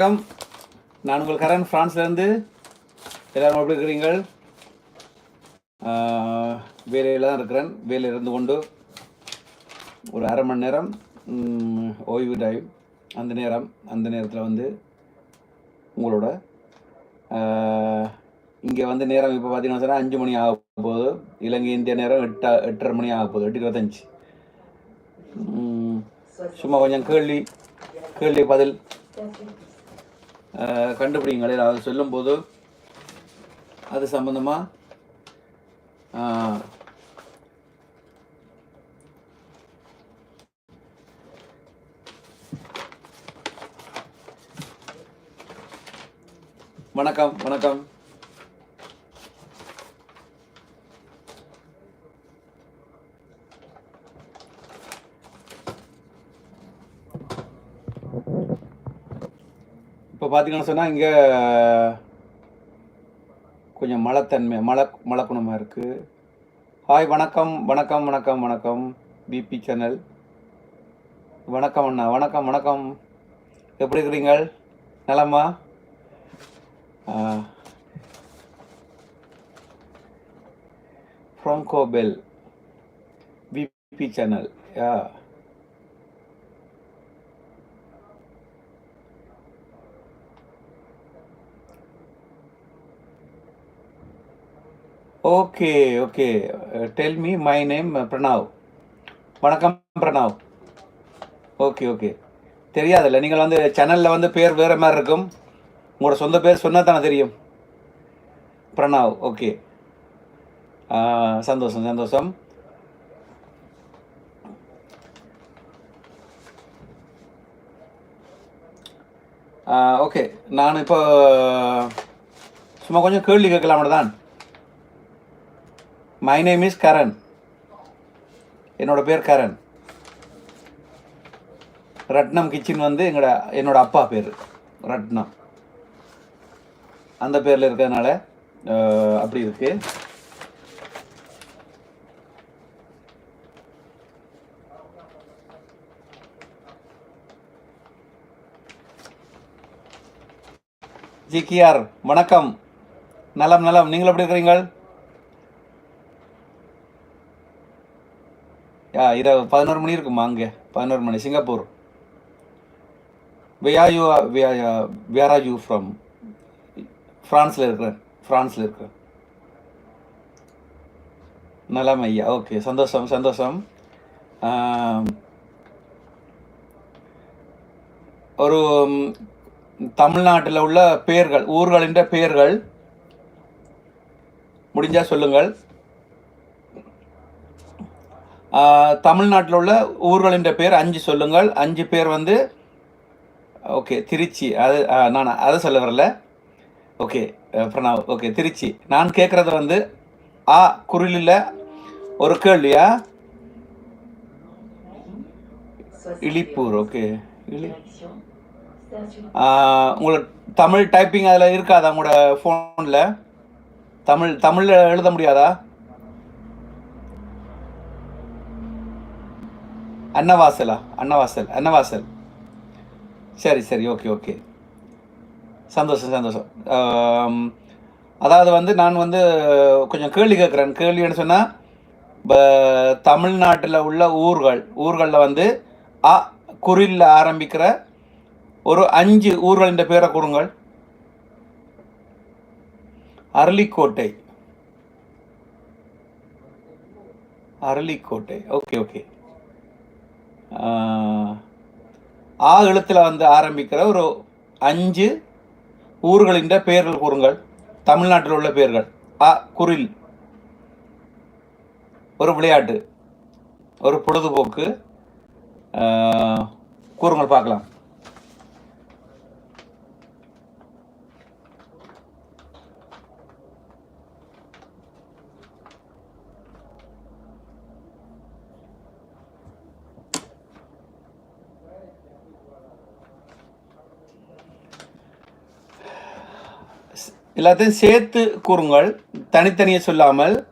வணக்கம். நான் உங்கள் கரண் ஃப்ரான்ஸ்லேருந்து எல்லாரும் எப்படி இருக்கிறீங்கள் வேலையில் தான் இருக்கிறேன். வேலையில் இருந்து கொண்டு ஒரு அரை மணி நேரம் ஓய்வு டைம் அந்த நேரம் அந்த நேரத்தில் வந்து உங்களோட இங்கே வந்து நேரம் இப்போ பார்த்தீங்கன்னா சொன்னால் அஞ்சு மணி ஆக போகுது. இலங்கை இந்திய நேரம் எட்டா எட்டரை மணி ஆக போகுது. எட்டு இருபத்தஞ்சி. சும்மா கொஞ்சம் கேள்வி கேள்வி பதில். கண்டுபிடிங்களே. அது சொல்லும்போது அது சம்பந்தமாக வணக்கம் வணக்கம். பார்த்தீங்கன்னு சொன்னால் இங்கே கொஞ்சம் மழைத்தன்மை மழை மழைக்குணமாக இருக்குது ஹாய் வணக்கம் வணக்கம் வணக்கம் வணக்கம். பிபி சேனல் வணக்கம் அண்ணா வணக்கம் வணக்கம். எப்படி இருக்கிறீங்க நலமா? ஃப்ரோங்கோபெல் BP channel yeah okay okay tell me my name Pranav வணக்கம் பிரணாவ் ஓகே ஓகே தெரியாதுல்ல நீங்கள் வந்து சேனலில் வந்து பேர் வேறு மாதிரி இருக்கும். உங்களோட சொந்த பேர் சொன்னால் தானே தெரியும். பிரணாவ் ஓகே சந்தோஷம் சந்தோஷம். ஓகே நான் இப்போ சும்மா கொஞ்சம் கேள்வி கேட்கலாம் தான். மை நேம் இஸ் கரண் என்னோட பேர் கரண் ரட்னம் கிச்சன் வந்து எங்களோட என்னோடய அப்பா பேர். ரட்னம். அந்த பேரில் இருக்கிறதுனால அப்படி இருக்கு. ஜிகிஆர் வணக்கம். நலம் நலம். நீங்கள் எப்படி இருக்கிறீங்கள்? இரவு பதினோரு மணி இருக்குமா அங்கே. பதினோரு மணி Singapore. Where are you where are you from ஃப்ரான்ஸில் இருக்கிறேன். ஃப்ரான்ஸில் இருக்கிறேன். நலம் ஐயா ஓகே சந்தோஷம். சந்தோஷம் ஒரு தமிழ்நாட்டில் உள்ள பெயர்கள் ஊர்களின் பெயர்கள் முடிஞ்சால் சொல்லுங்கள். தமிழ்நாட்டில் உள்ள ஊர்களின் பேர் அஞ்சு சொல்லுங்கள். அஞ்சு பேர் வந்து ஓகே திருச்சி. அது ஆ, நான் அதை சொல்ல வரல. Okay ah, Pranav okay Trichy. நான் கேட்குறது வந்து ஆ குரலில் ஒரு கேள்வியா? இழிப்பூர் ஓகே. இழி உங்களுக்கு தமிழ் டைப்பிங் அதில் இருக்காதா உங்களோட ஃபோனில் தமிழ் தமிழில் எழுத முடியாதா? அன்னவாசலா? அன்னவாசல் அன்னவாசல். சரி சரி ஓகே ஓகே சந்தோஷம் சந்தோஷம். அதாவது வந்து நான் வந்து கொஞ்சம் கேள்வி கேட்குறேன். கேள்வின்னு சொன்னால் இப்போ தமிழ்நாட்டில் உள்ள ஊர்கள் ஊர்களில் வந்து அ குரில் ஆரம்பிக்கிற ஒரு அஞ்சு ஊர்களின் பேரை கொடுங்கள். அரளிக்கோட்டை. அரளிக்கோட்டை. ஓகே ஓகே ஆ எழுத்தில் வந்து ஆரம்பிக்கிற ஒரு அஞ்சு ஊர்களின் பெயர்கள் கூறுங்கள். தமிழ்நாட்டில் உள்ள பெயர்கள். அ குரில். ஒரு விளையாட்டு. ஒரு பொழுதுபோக்கு. கூறுங்கள் பார்க்கலாம். எல்லாத்தையும் சேர்த்து கூறுங்கள். தனித்தனியே சொல்லாமல்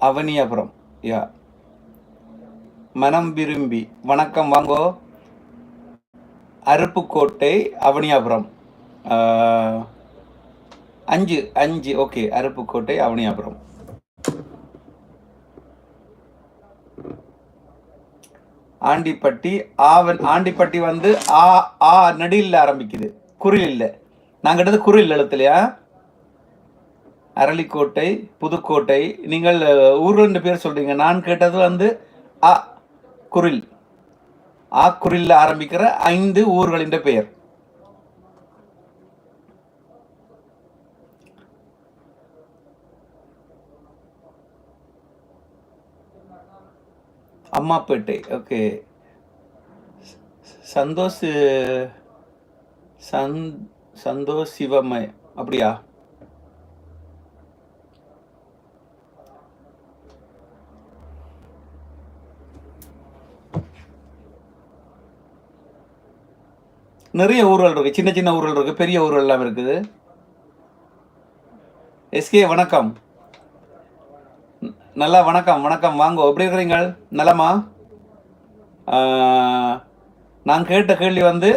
அவனியாபுரம். யா. மனம் விரும்பி. வணக்கம் வாங்கோ. அருப்புக்கோட்டை அவனியாபுரம். அஞ்சு அஞ்சு. ஓகே அருப்புக்கோட்டை அவனியாபுரம். ஆண்டிப்பட்டி ஆவன் ஆண்டிப்பட்டி வந்து ஆ ஆ நெடியில் ஆரம்பிக்குது. குரில் இல்லை. நாங்கள் கிட்டது குரில் எழுத்துலையா அரளிக்கோட்டை புதுக்கோட்டை. நீங்கள் ஊர்களின் பேர் சொல்றீங்க. நான் கேட்டது வந்து அ குரில். ஆ குரில் ஆரம்பிக்கிற ஐந்து ஊர்களின் பெயர். அம்மாப்பேட்டை. ஓகே. சந்தோஷ் சந் சந்தோஷ் சிவமய அப்படியா? நிறைய ஊர்கள் இருக்கு. சின்ன சின்ன ஊர்கள் இருக்கு. பெரிய ஊர்கள் எல்லாம் இருக்குது. எஸ்கே வணக்கம். நல்லா வணக்கம். வணக்கம். வாங்க. எப்படி இருக்கிறீங்க? நலமா? நான் கேட்ட கேள்வி வந்து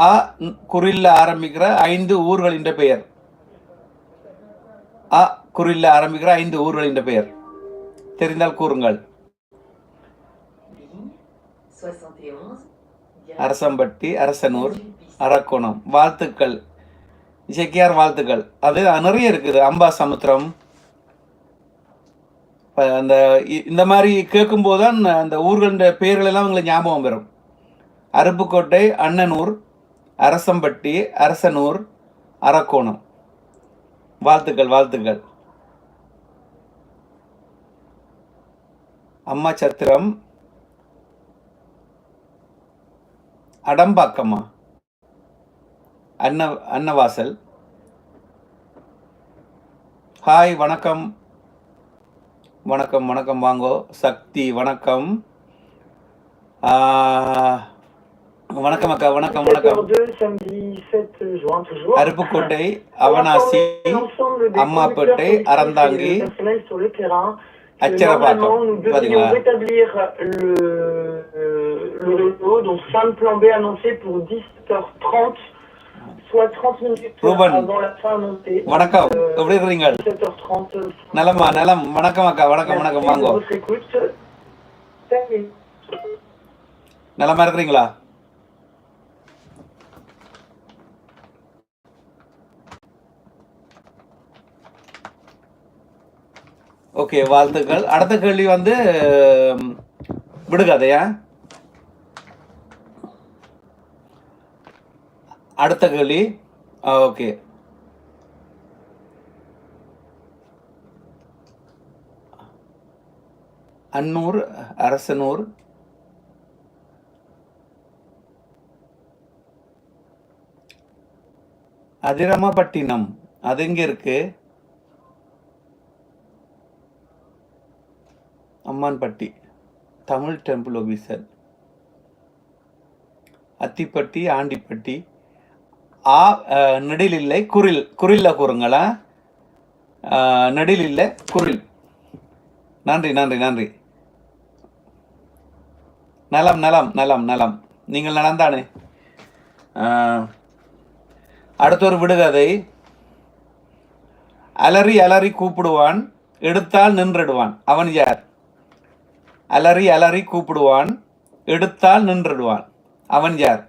அ குறில்ல ஆரம்பிக்கிற ஐந்து ஊர்களின் பெயர். அ குறில்ல ஆரம்பிக்கிற ஐந்து ஊர்களின் பெயர். தெரிந்தால் கூறுங்கள். அரசம்பட்டி அரசனூர் அரக்கோணம். வாழ்த்துக்கள். இசைக்கியார் வாழ்த்துக்கள். அது நிறைய இருக்குது. அம்பா சமுத்திரம். அந்த இ- இந்த மாதிரி கேட்கும்போது தான் அந்த ஊர்களின் பெயர்கள் எல்லாம் உங்களுக்கு ஞாபகம் வரும். அருப்புக்கோட்டை அண்ணனூர் அரசம்பட்டி அரசனூர் அரக்கோணம். வாழ்த்துக்கள் வாழ்த்துக்கள். அம்மா சத்திரம். அடம்பாக்கம்மா. அன்ன அன்னவாசல். ஹாய் வணக்கம். வணக்கம் வணக்கம் வாங்கோ. சக்தி வணக்கம். ஆ, வணக்கம் அக்கா வணக்கம் வணக்கம் 14h samedi 7 juin toujours. Aruppukottai Avinashi Ammapettai Aranthangi Acharapakkam பாத்தீங்களா le, euh, réseau. Donc fin de plan B annoncé pour 17h30, soit 30 minutes Ruben. avant la fin annoncée. வணக்கம் Euh, எப்படி இருக்கிறீங்க 17h30. நலமா நலம் வணக்கம் அக்கா வணக்கம் வணக்கம் வாங்கோ. நலமா இருக்கிறீங்களா ஓகே வாழ்த்துக்கள். அடுத்த கேள்வி வந்து விடுகதையா அடுத்த கேள்வி. ஓகே அன்னூர் அரசனூர். அதிரமபட்டினம் அது எங்கே இருக்கு? Ammanpatti Tamil temple officer Athipatti Andipatti. ஆ நெடில் இல்லை குரில் குரில்ல கூறுங்களா? நெடில் இல்லை குரில். நன்றி நன்றி நன்றி. நலம் நலம் நலம் நலம். நீங்கள் நலந்தானே அடுத்த ஒரு விடுகதை. அலறி அலறி கூப்பிடுவான் எடுத்தால் நின்றுடுவான். அவன் யார்? அலறி அலறி கூப்பிடுவான் எடுத்தால் நின்றுடுவான். அவன் யார்?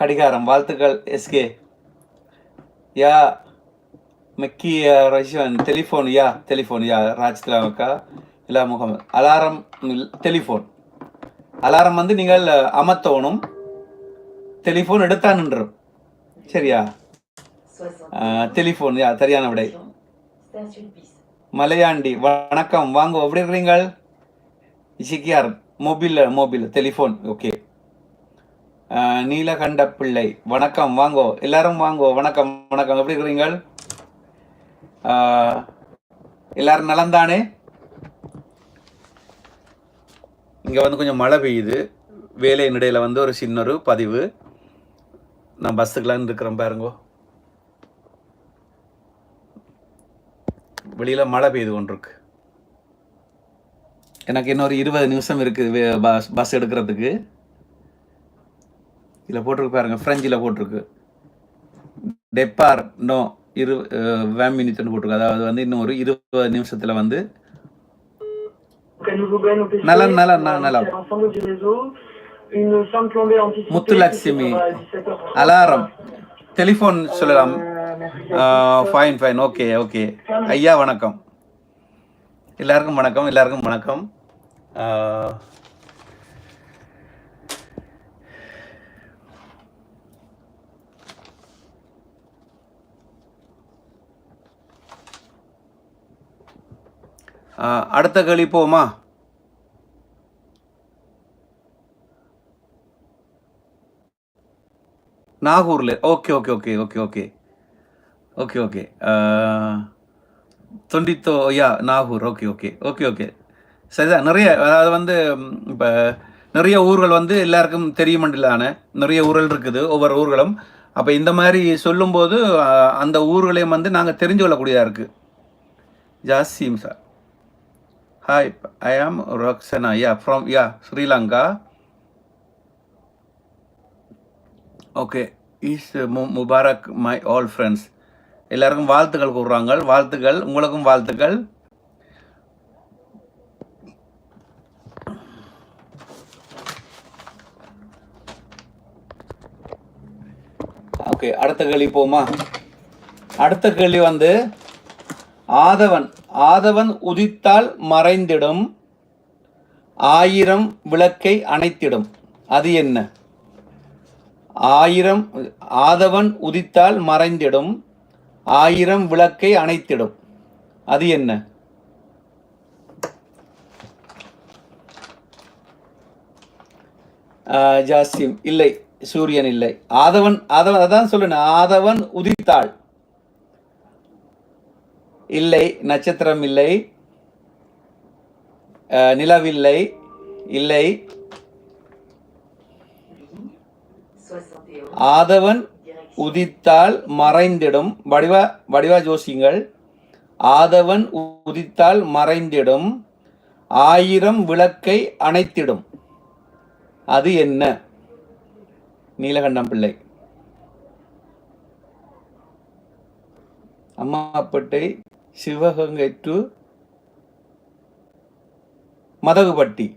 கடிகாரம் வாழ்த்துக்கள் SK yeah மெக்கி Russian telephone yeah telephone yeah Raj திலாமக்கா இல்லா முகமது அலாரம் டெலிஃபோன். அலாரம் வந்து நீங்கள் அமர்த்தணும் டெலிஃபோன் எடுத்தா நின்றும். சரியா? டெலிஃபோன் யா சரியான விடை. மலையாண்டி வணக்கம். வாங்க எப்படி இருக்கிறீங்க இசிக்கியார் mobile mobile telephone okay. Neelakanta Pillai. வணக்கம். வாங்கோ. எல்லாரும் வாங்கோ. வணக்கம். வணக்கம். எப்படி இருக்கிறீங்க எல்லாரும் நலந்தானே இங்கே வந்து கொஞ்சம் மழை பெய்யுது. வேலையின் இடையில் வந்து ஒரு சின்ன ஒரு பதிவு. நான் பஸ்ஸுக்கெலாம் இருக்கிறேன் பாருங்கோ. வெளியில் மழை பெய்து கொண்டிருக்கு. எனக்கு இன்னொரு இருபது நிமிஷம் இருக்குது வே- பஸ் பஸ் எடுக்கிறதுக்கு. இதில் போட்டிருக்கு பாருங்க ஃப்ரெஞ்சில் போட்டிருக்கு. டெப்பார் நோ இரு வேம் மினிட்னு போட்டிருக்கு. அதாவது வந்து இன்னும் ஒரு இருபது நிமிஷத்தில் வந்து Simple plombée anticipée. Muthulakshmi qui sera à 17h30. Alarm telephone சொல்லலாம் Euh. Fine fine okay okay ஐயா வணக்கம் எல்லாருக்கும் வணக்கம் எல்லாருக்கும் வணக்கம் அடுத்த களி போமா நாகூரில் okay okay okay okay okay. Okay okay. தொண்டித்தோ yeah Nagore okay okay okay okay. சரிதான் நிறைய அதாவது வந்து இப்போ நிறைய ஊர்கள் வந்து எல்லாருக்கும் தெரியுமண்டிலான நிறைய ஊர்கள் இருக்குது ஒவ்வொரு ஊர்களும். அப்போ இந்த மாதிரி சொல்லும்போது அந்த ஊர்களையும் வந்து நாங்கள் தெரிஞ்சு கொள்ளக்கூடியதாக இருக்குது ஜாஸ்தியும் sir. Hi I am Yeah, yeah from yeah Sri Lanka okay is Mubarak my all friends எல்லாருக்கும் வாழ்த்துக்கள் கூறுறாங்க வாழ்த்துக்கள் உங்களுக்கும் வாழ்த்துக்கள். ஓகே அடுத்த கேள்வி போமா? அடுத்த கேள்வி வந்து ஆதவன் ஆதவன் உதித்தால் மறைந்திடும். ஆயிரம் விளக்கை அணைத்திடும். அது என்ன? ஆயிரம் ஆதவன் உதித்தால் மறைந்திடும். ஆயிரம் விளக்கை அணைத்திடும். அது என்ன? ஆஹ் ஜாஸ்தியம் இல்லை சூரியன் இல்லை. ஆதவன் ஆதவன் அதான் சொல்லுன ஆதவன் உதித்தாள். இல்லை நட்சத்திரம் இல்லை நிலவில்லை இல்லை. ஆதவன் உதித்தால் மறைந்திடும். வடிவா வடிவா ஜோசிங்கள் ஆதவன் உதித்தால் மறைந்திடும். ஆயிரம் விளக்கை அணைத்திடும். அது என்ன? நீலகண்டம் பிள்ளை. அம்மாப்பட்டை Sivaganga to Madagupatti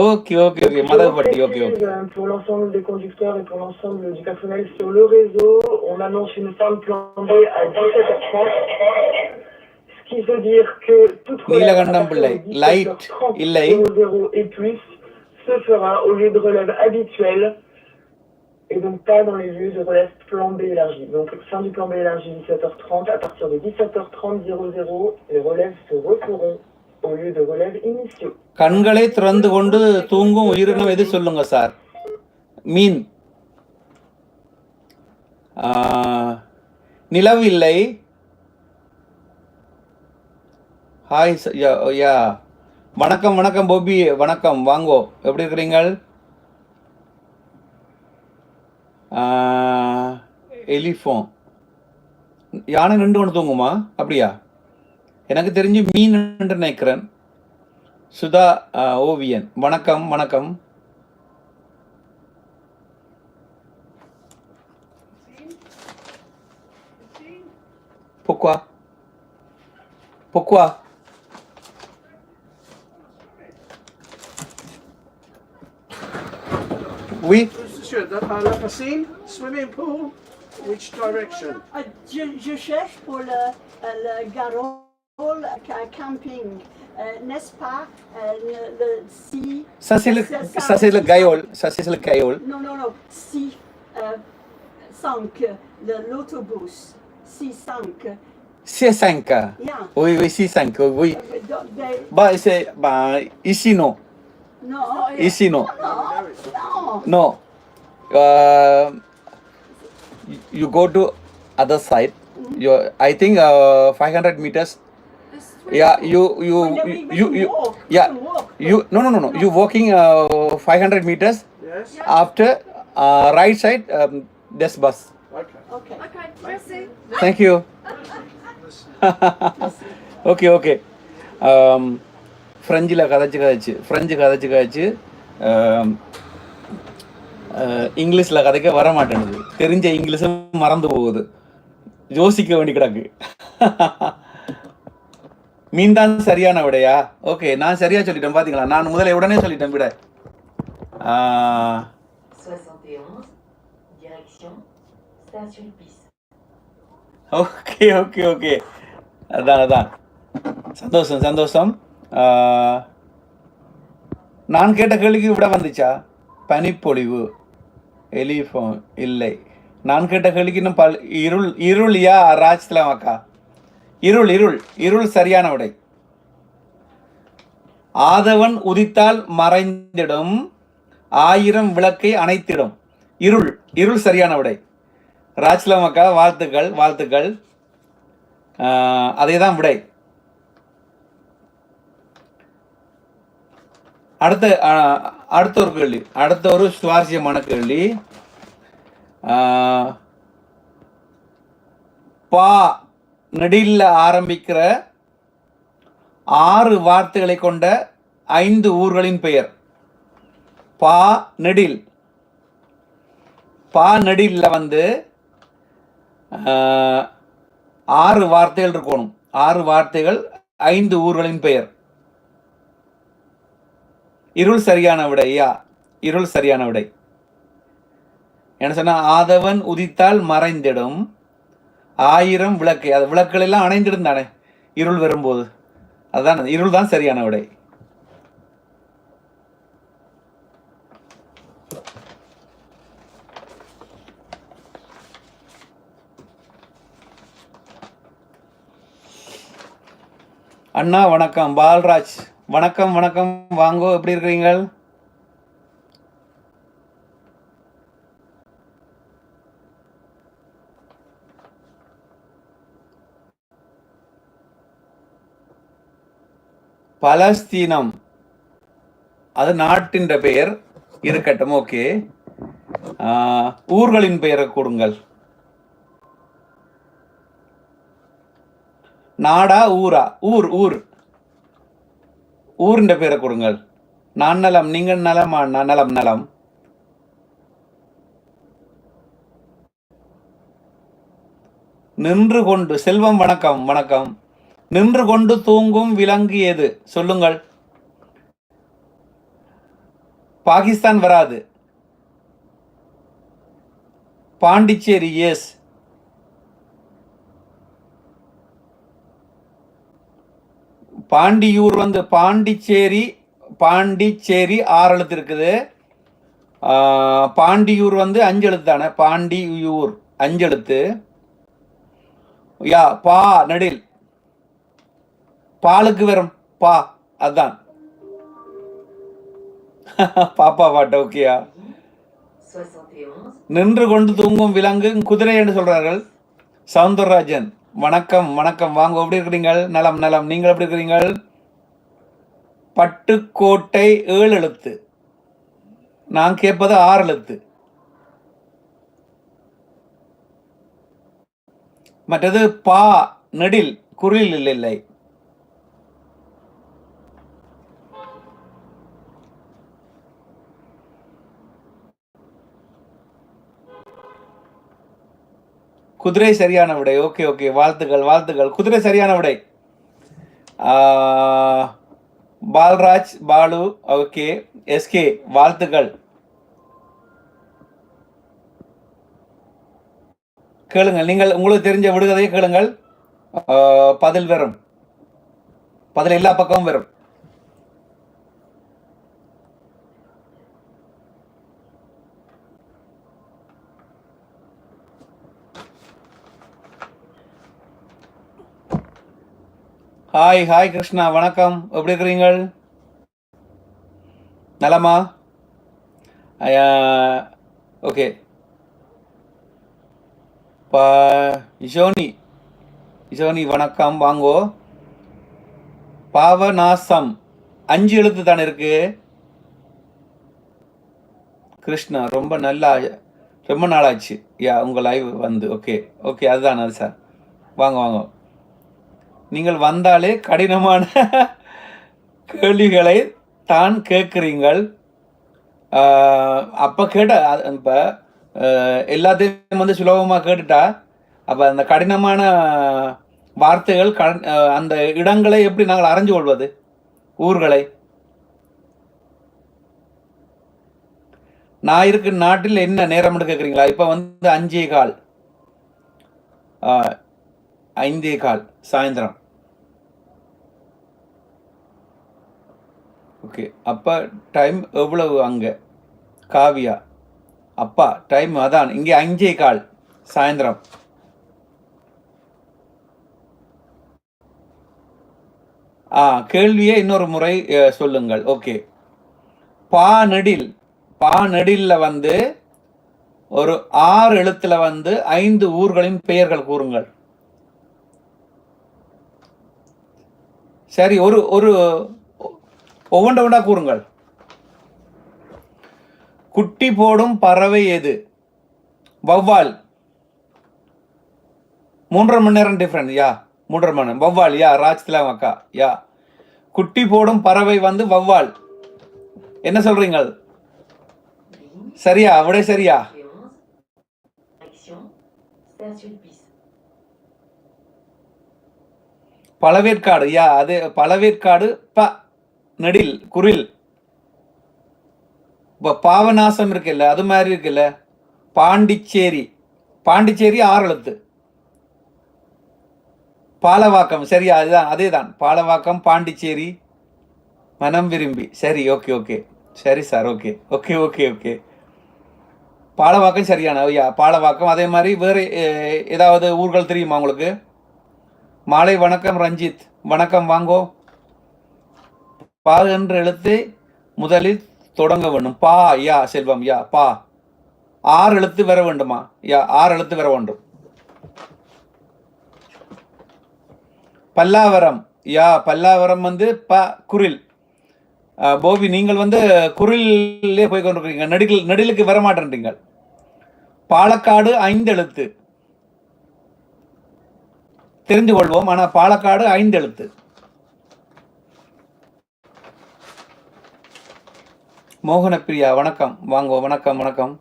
okay okay okay Madagupatti okay okay Euh, Pour l'ensemble des conducteurs et pour l'ensemble du personnel sur le réseau, on annonce une femme plombée à 17h30. Ce qui veut dire que toute relève à நீலகண்டம் partir பிள்ளை de light 17h30 இல்லை 00 et plus se fera au lieu de relève habituelle et donc pas dans les vues de relève plan B élargi. Donc fin du plan B élargi 17h30, à partir de 17h30 00, les relèves se referont au lieu de relèves initiaux. கண்களை திறந்து கொண்டு தூங்கும் உயிரினம் எது சொல்லுங்க sir மீன் ஆஹ், நிலவு இல்லை hi யா யா வணக்கம் வணக்கம் போபி வணக்கம் வாங்கோ எப்படி இருக்கிறீங்கள் எலிஃபோன் யானை நின்று கொண்டு தூங்குமா? அப்படியா? எனக்கு தெரிஞ்சு மீன் என்று நினைக்கிறேன். சுதா ஓவியன். வணக்கம் வணக்கம். Pourquoi Pourquoi Oui, Monsieur, the, uh, la piscine, swimming pool, which direction? Ah, Je, je cherche pour le, euh, le ca- camping, Euh, n'est-ce pas euh, le, le si. ça c'est le, ça- c'est le ça c'est le. Non, non, non, si euh, 5, le- l'autobus, si 5. C'est 5. Yeah. Oui, oui, c'est 5, oui. Euh, donc, des- Bah, c'est, bah, ici non. non, Ici non. non, non. No. Uh, you go to other side. You, I think uh, 500 meters. Yeah, you you When we- you we you, can you walk, we yeah can walk. you no no no no you walking uh, 500 meters Yes. after right side டெஸ் bus Okay. Okay. Okay, merci. Thank you okay okay ஃப்ரெஞ்சில் கதைச்சு கதைச்சு French கதைச்சு கதைச்சு இங்கிலீஷில் கதைக்க வர மாட்டேனுது தெரிஞ்ச இங்கிலீஷும் மறந்து போகுது. யோசிக்க வேண்டி கிடக்கு. மீன் தான் சரியான விடையா? ஓகே நான் சரியா சொல்லிட்டேன் பாத்தீங்களா? நான் முதல்ல உடனே சொல்லிட்டேன் விட. ஓகே ஓகே ஓகே அதான் அதான். சந்தோஷம் சந்தோஷம். நான் கேட்ட கேள்விக்கு விட வந்துச்சா? பனிப்பொழிவு. எலிஃபோன் இல்லை. நான் கேட்ட கேள்விக்கு இன்னும் பல் இருள் இருளியா ராஜ்லாம் அக்கா இருள் இருள் இருள் சரியான விடை ஆதவன் உதித்தால் மறைந்திடும் ஆயிரம் விளக்கை அணைத்திடும். இருள் இருள் சரியான விடை ராஜ்லாம் அக்கா வாழ்த்துக்கள் வாழ்த்துக்கள். அதே தான் விடை அடுத்த அடுத்த ஒரு கேள்வி. அடுத்த ஒரு சுவாரஸ்யமான கேள்வி. பா நெடில்ல ஆரம்பிக்கிற ஆறு வார்த்தைகளை கொண்ட ஐந்து ஊர்களின் பெயர். பா நெடில். பா நெடில்ல வந்து ஆறு வார்த்தைகள் இருக்கணும். ஆறு வார்த்தைகள் ஐந்து ஊர்களின் பெயர். இருள் சரியான விடை யா? இருள் சரியான விடை. என்ன சொன்னா ஆதவன் உதித்தால் மறைந்திடும். ஆயிரம் விளக்கு அது விளக்குகள் எல்லாம் அணைந்திடும் தானே இருள் வரும்போது. அதுதான் இருள் தான் சரியான விடை. அண்ணா வணக்கம். பால்ராஜ். வணக்கம் வணக்கம். வாங்கோ எப்படி இருக்கிறீங்கள்? பலஸ்தீனம். அது நாட்டின்ற பெயர். இருக்கட்டும் ஓகே. ஊர்களின் பெயரை கொடுங்கள் நாடா ஊரா. ஊர் ஊர். ஊரின் பேரை கொடுங்கள். நான் நலம் நீங்கள் நலமா? நான் நலம் நலம். நின்று கொண்டு செல்வம் வணக்கம் வணக்கம். நின்று கொண்டு தூங்கும் விலங்கு எது? சொல்லுங்கள். பாகிஸ்தான் வராது. பாண்டிச்சேரி எஸ் பாண்டியூர் வந்து பாண்டிச்சேரி பாண்டிச்சேரி ஆறு எழுத்து இருக்குது. பாண்டியூர் வந்து அஞ்சு எழுத்து தானே? பாண்டியூர் அஞ்சு எழுத்து. யா பா நடில். பாலுக்கு வரும் பா அதான் பாப்பா பாட்ட ஓகேயா நின்று கொண்டு தூங்கும் விலங்கு குதிரை என்று சொல்றார்கள். சவுந்தரராஜன். வணக்கம் வணக்கம். வாங்க எப்படி இருக்கிறீங்கள்? நலம் நலம். நீங்கள் எப்படி இருக்கிறீங்கள்? பட்டுக்கோட்டை ஏழு எழுத்து. நான் கேட்பது ஆறு எழுத்து. மற்றது பா நெடில் குரில் இல்லை. குதிரை சரியான விடை. Okay okay. வாழ்த்துக்கள் வாழ்த்துக்கள். குதிரை சரியான விடை. பால்ராஜ் பாலு ஓகே. எஸ்கே வாழ்த்துக்கள். கேளுங்கள் நீங்கள் உங்களுக்கு தெரிஞ்ச விடுகதையை கேளுங்கள். பதில் வரும் பதில் எல்லா பக்கமும் வரும் ஹாய் ஹாய் கிருஷ்ணா வணக்கம். எப்படி இருக்கிறீங்கள் நலமா? ஓகே பா இஷோனி இஷோனி வணக்கம். வாங்கோ. பாவநாசம். அஞ்சு எழுத்து தானே இருக்கு? கிருஷ்ணா ரொம்ப நல்லா ரொம்ப நாளாச்சு. யா உங்கள் லைவ் வந்து. ஓகே ஓகே அதுதான் அது சார் வாங்க வாங்க. நீங்கள் வந்தாலே கடினமான கேள்விகளை தான் கேட்குறீங்கள். அப்போ கேட்ட இப்போ எல்லாத்தையும் வந்து சுலபமாக கேட்டுட்டா அப்போ அந்த கடினமான வார்த்தைகள் க அந்த இடங்களை எப்படி நாங்கள் அறிஞ்சு கொள்வது? ஊர்களை. நான் இருக்கிற நாட்டில் என்ன நேரம் கேட்குறீங்களா? இப்போ வந்து அஞ்சே கால். ஐந்தே கால் சாயந்தரம். ஓகே. அப்பா டைம் எவ்வளவு அங்கே? காவியா. அப்பா டைம் அதான். இங்கே அஞ்சே கால். சாயந்தரம். ஆ கேள்வியே இன்னொரு முறை சொல்லுங்கள். ஓகே. பா நெடில் பா நெடில்ல வந்து ஒரு ஆறு எழுத்துல வந்து ஐந்து ஊர்களின் பெயர்கள் கூறுங்கள். சரி ஒரு ஒரு ஒவ்வொன்ற ஒன்றா கூறுங்கள். குட்டி போடும் பறவை எது? வௌவால். மூன்றரை மணி நேரம் டிஃப்ரெண்ட் யா? மூன்றரை மணி நேரம். வௌவால் யா? ராஜ்திலாம் அக்கா யா? குட்டி போடும் பறவை வந்து வௌவால். என்ன சொல்றீங்க சரியா? அவடே சரியா? பழவேற்காடு யா? அது பழவேற்காடு ப நெடில் குரில். இப்போ பாவநாசம் இருக்குல்ல அது மாதிரி இருக்குல்ல. பாண்டிச்சேரி. பாண்டிச்சேரி ஆறு எழுத்து பாலவாக்கம் சரியா அதுதான் அதே தான் பாலவாக்கம் பாண்டிச்சேரி. மனம் விரும்பி. சரி ஓகே ஓகே. சரி sir okay. Okay okay okay. Palavakkam சரியான ஐயா பாலவாக்கம். அதே மாதிரி வேறு ஏதாவது ஊர்கள் தெரியுமா உங்களுக்கு? மாலை வணக்கம் ரஞ்சித். வணக்கம் வாங்கோ. பா என்ற எழுத்தை முதலில் தொடங்க வேண்டும். பா யா செல்வம் யா பா. ஆறு எழுத்து வர வேண்டுமா? யா ஆறு எழுத்து வர வேண்டும். பல்லாவரம் யா பல்லாவரம் வந்து ப குரில். போபி நீங்கள் வந்து குரிலே போய் கொண்டிருக்கீங்க நெடில் நெடிலுக்கு வர மாட்டேன்றீங்கள் பாலக்காடு ஐந்து எழுத்து. தெரிந்து கொள்வோம். ஆனா பாலக்காடு ஐந்து எழுத்து. மோகனப்பிரியா வணக்கம் வாங்கோ வணக்கம் வணக்கம்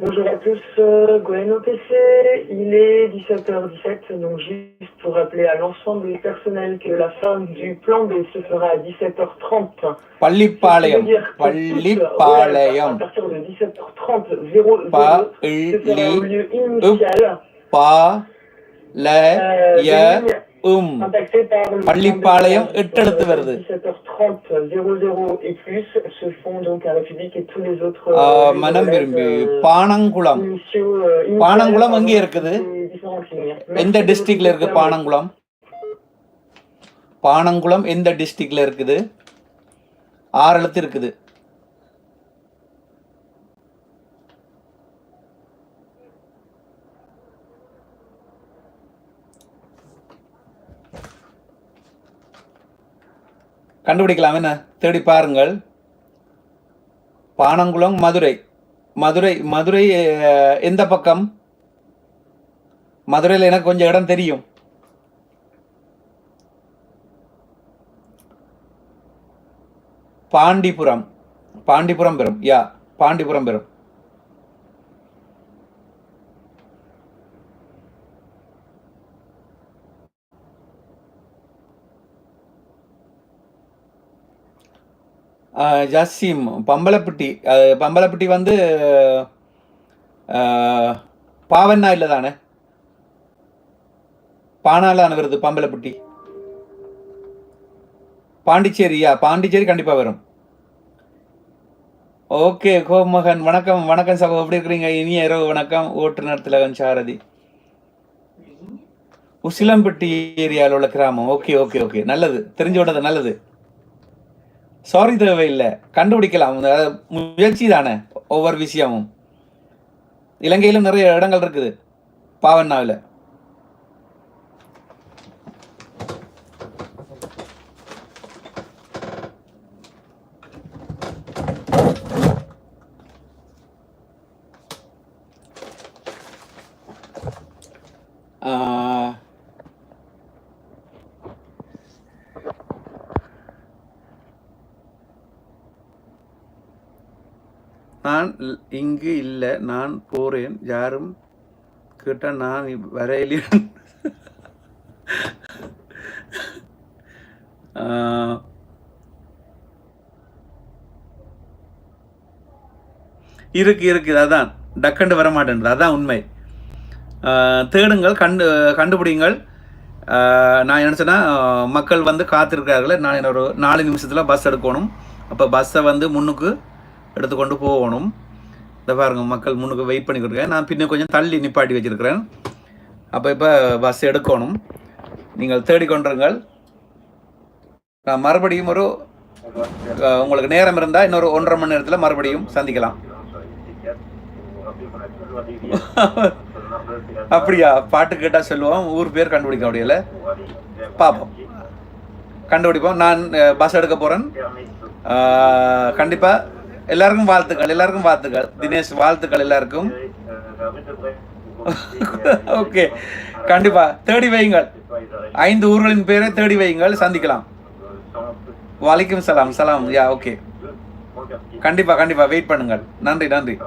Bonjour à tous, euh, Gwen au PC. Il est 17h17, donc juste pour rappeler à l'ensemble du personnel que la fin du plan B se fera à 17h30. Pallipalayam Ce qui veut dire que toute Pallipalayam relève À partir de 17h30, 0, 0 பா se fera au lieu initial. பா ல Euh, lignes உம் பள்ளிப்பாளையம் எட்டெடுத்து வருது மனம் விரும்பி பானங்குளம் பானங்குளம் எங்கே இருக்குது எந்த டிஸ்ட்ரிக்ட்ல இருக்கு பானங்குளம் பானங்குளம் எந்த டிஸ்ட்ரிக்ட்ல இருக்குது ஆறு இருக்குது கண்டுபிடிக்கலாம். என்ன? தேடி பாருங்கள். பானங்குளம் மதுரை. மதுரை மதுரை எந்த பக்கம்? மதுரையில் எனக்கு கொஞ்சம் இடம் தெரியும். பாண்டிபுரம். பாண்டிபுரம் பெறும். யா பாண்டிபுரம் பெறும். ஜாஸ்தியும் பம்பளப்பட்டி. பம்பலப்பட்டி பம்பலப்பட்டி வந்து ஆஹ், பாவண்ணா இல்லை தானே? பானாலான வருது பம்பலப்பட்டி பாண்டிச்சேரியா? பாண்டிச்சேரி கண்டிப்பாக வரும். ஓகே கோமகன் வணக்கம் வணக்கம் சகோ. எப்படி இருக்கிறீங்க? இனிய இரவு வணக்கம். ஓட்டுநர் திலகன் சாரதி. உசிலம்பட்டி ஏரியாவில் உள்ள கிராமம். Okay okay okay. நல்லது. தெரிஞ்சு விட்டது நல்லது. சாரி தேவையில்லை. கண்டுபிடிக்கலாம். முயற்சி தானே ஒவ்வொரு விஷயமும். இலங்கையிலும் நிறைய இடங்கள் இருக்குது பாவண்ணாவில் நான் இங்கு இல்லை நான் போறேன். யாரும் கேட்டால் நான் இப்- வரையிலே. இருக்கு இருக்குது அதான். டக்கண்டு வர மாட்டேன்றது அதான் உண்மை. ஆஹ், தேடுங்கள் கண்டு கண்டுபிடிங்கள். நான் என்ன மக்கள் வந்து காத்திருக்கிறார்கள். நான் ஒரு நாலு நிமிஷத்தில் பஸ் எடுக்கணும். அப்போ பஸ்ஸை வந்து முன்னுக்கு எடுத்துக்கொண்டு போகணும். இந்த பாருங்க மக்கள் முன்னுக்கு வெயிட் பண்ணி இருக்கேன் நான் பின்ன கொஞ்சம் தள்ளி நிப்பாட்டி வச்சிருக்கிறேன். அப்போ இப்போ பஸ் எடுக்கணும். நீங்கள் தேடிக்கொண்டிருங்கள் நான் மறுபடியும் ஒரு உங்களுக்கு நேரம் இருந்தால் இன்னொரு ஒன்றரை மணி நேரத்தில் மறுபடியும் சந்திக்கலாம். அப்படியா? பாட்டு கேட்டால் சொல்லுவோம். ஊர் பேர் கண்டுபிடிக்க முடியல பார்ப்போம் கண்டுபிடிப்போம். நான் பஸ் எடுக்க போகிறேன் கண்டிப்பாக எல்லாருக்கும் வாழ்த்துக்கள் எல்லாருக்கும் வாழ்த்துக்கள். தினேஷ் வாழ்த்துக்கள் எல்லாருக்கும். ஓகே. கண்டிப்பா. தேடி வையுங்கள். ஐந்து ஊர்களின் பேரை தேடி வையுங்கள். சந்திக்கலாம். வலைக்கும் சலாம். சலாம். Yeah okay. கண்டிப்பா கண்டிப்பா. வெயிட் பண்ணுங்கள். நன்றி நன்றி.